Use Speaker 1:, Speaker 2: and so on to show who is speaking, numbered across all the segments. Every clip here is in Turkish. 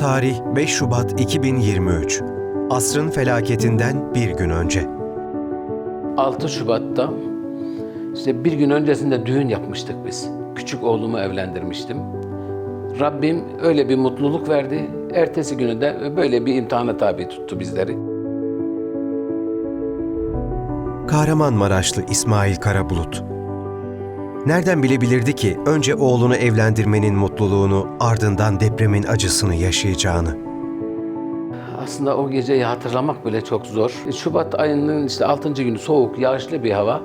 Speaker 1: Tarih 5 Şubat 2023. Asrın felaketinden bir gün önce.
Speaker 2: 6 Şubat'ta işte bir gün öncesinde düğün yapmıştık biz. Küçük oğlumu evlendirmiştim. Rabbim öyle bir mutluluk verdi. Ertesi günü de böyle bir imtihana tabi tuttu bizleri.
Speaker 1: Kahramanmaraşlı İsmail Karabulut. Nereden bilebilirdi ki önce oğlunu evlendirmenin mutluluğunu ardından depremin acısını yaşayacağını?
Speaker 2: Aslında o geceyi hatırlamak bile çok zor. Şubat ayının işte 6. günü soğuk, yağışlı bir hava.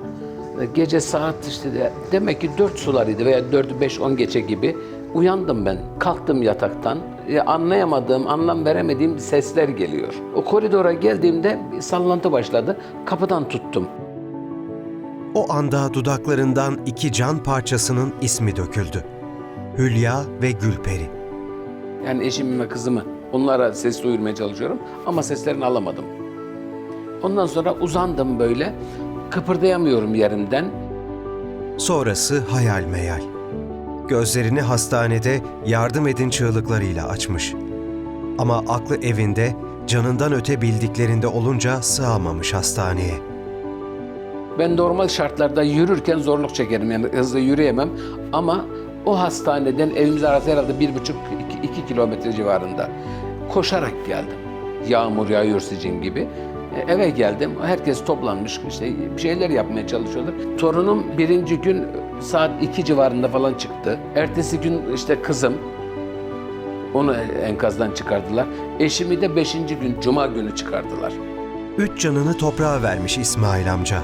Speaker 2: Gece saat işte de, demek ki 4 sularıydı veya 4'ü 5 10 geçe gibi uyandım ben. Kalktım yataktan. E, anlayamadığım, anlam veremediğim sesler geliyor. O koridora geldiğimde bir sallantı başladı. Kapıdan tuttum.
Speaker 1: O anda dudaklarından iki can parçasının ismi döküldü. Hülya ve Gülperi.
Speaker 2: Yani eşimi ve kızımı onlara ses duyurmaya çalışıyorum ama seslerini alamadım. Ondan sonra uzandım böyle. Kıpırdayamıyorum yerimden.
Speaker 1: Sonrası hayal meyal. Gözlerini hastanede yardım edin çığlıklarıyla açmış. Ama aklı evinde, canından öte bildiklerinde olunca sığamamış hastaneye.
Speaker 2: Ben normal şartlarda yürürken zorluk çekerim yani hızlı yürüyemem ama o hastaneden evimiz arası herhalde bir buçuk iki, iki kilometre civarında koşarak geldim. Yağmur yağıyor sizin gibi. E, Eve geldim. Herkes toplanmış. işte bir şeyler yapmaya çalışıyorlar. Torunum birinci gün saat iki civarında falan çıktı. Ertesi gün işte kızım onu enkazdan çıkardılar. Eşimi de beşinci gün cuma günü çıkardılar.
Speaker 1: Üç canını toprağa vermiş İsmail amca.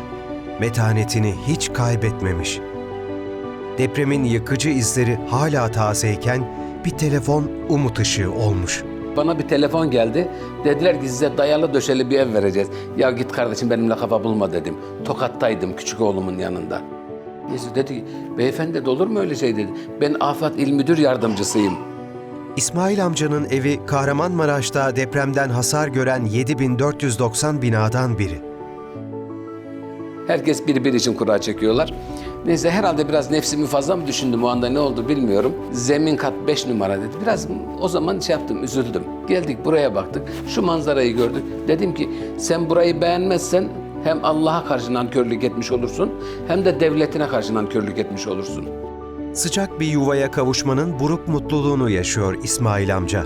Speaker 1: Metanetini hiç kaybetmemiş. Depremin yıkıcı izleri hala tazeyken bir telefon umut ışığı olmuş.
Speaker 2: Bana bir telefon geldi. Dediler ki size dayalı döşeli bir ev vereceğiz. Ya git kardeşim benimle kafa bulma dedim. Tokat'taydım küçük oğlumun yanında. Neyse dedi ki beyefendi dedi, olur mu öyle şey dedi. Ben Afat İl Müdür Yardımcısıyım.
Speaker 1: İsmail amcanın evi Kahramanmaraş'ta depremden hasar gören 7490 binadan biri.
Speaker 2: Herkes birbiri için kura çekiyorlar. Neyse herhalde biraz nefsimi fazla mı düşündüm o anda ne oldu bilmiyorum. Zemin kat 5 numara dedi. Biraz o zaman şey yaptım, üzüldüm. Geldik buraya baktık. Şu manzarayı gördük. Dedim ki sen burayı beğenmezsen hem Allah'a karşı nankörlük etmiş olursun hem de devletine karşı nankörlük etmiş olursun.
Speaker 1: Sıcak bir yuvaya kavuşmanın buruk mutluluğunu yaşıyor İsmail amca.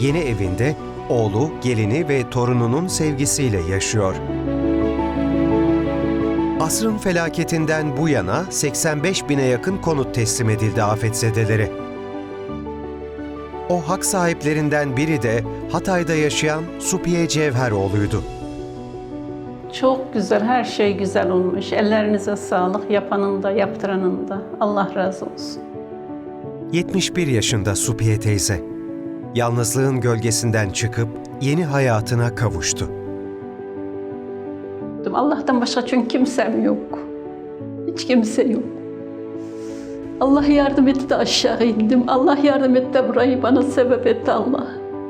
Speaker 1: Yeni evinde oğlu, gelini ve torununun sevgisiyle yaşıyor. Asrın felaketinden bu yana 85 bine yakın konut teslim edildi afetzedelere. O hak sahiplerinden biri de Hatay'da yaşayan Supiye Cevheroğlu'ydu.
Speaker 3: Çok güzel, her şey güzel olmuş. Ellerinize sağlık, yapanın da, yaptıranın da. Allah razı olsun.
Speaker 1: 71 yaşında Supiye teyze. Yalnızlığın gölgesinden çıkıp yeni hayatına kavuştu.
Speaker 3: Allah'tan başka çünkü kimsem yok. Hiç kimse yok. Allah yardım etti de aşağı indim. Allah yardım etti de burayı bana sebep etti Allah.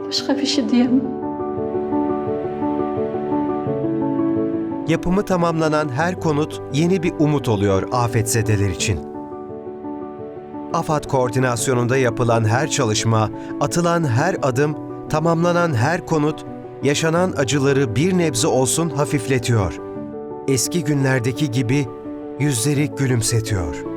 Speaker 3: Başka bir şey diyemem.
Speaker 1: Yapımı tamamlanan her konut yeni bir umut oluyor afetzedeler için. AFAD koordinasyonunda yapılan her çalışma, atılan her adım, tamamlanan her konut, yaşanan acıları bir nebze olsun hafifletiyor. Eski günlerdeki gibi yüzleri gülümsetiyor.